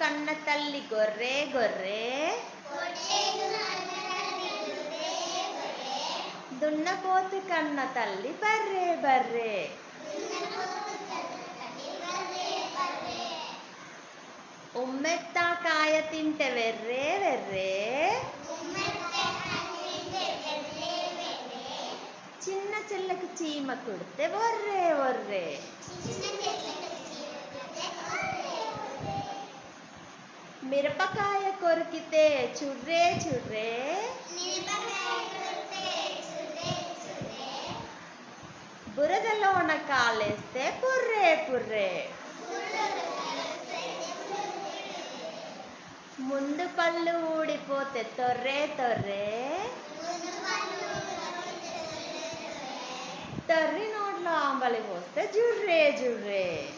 కన్న తల్లి గొర్రె గొర్రె. దున్నపోతు కన్న తల్లి బర్రె బర్రె. ఉమ్మెత్తా కాయ తింటే వెర్రే వెర్రే. చిన్న చెల్లకు చీమ కుడితే ఒర్రే ఒర్రే. మిరపకాయ కొరికితే చుర్రే చుర్రే. బురదలోన కాలేస్తే పుర్రే పుర్రే. ముందు పళ్ళు ఊడిపోతే తొర్రే తొర్రే. తర్రి నోట్లో ఆంబలి పోస్తే జుర్రే జుర్రే.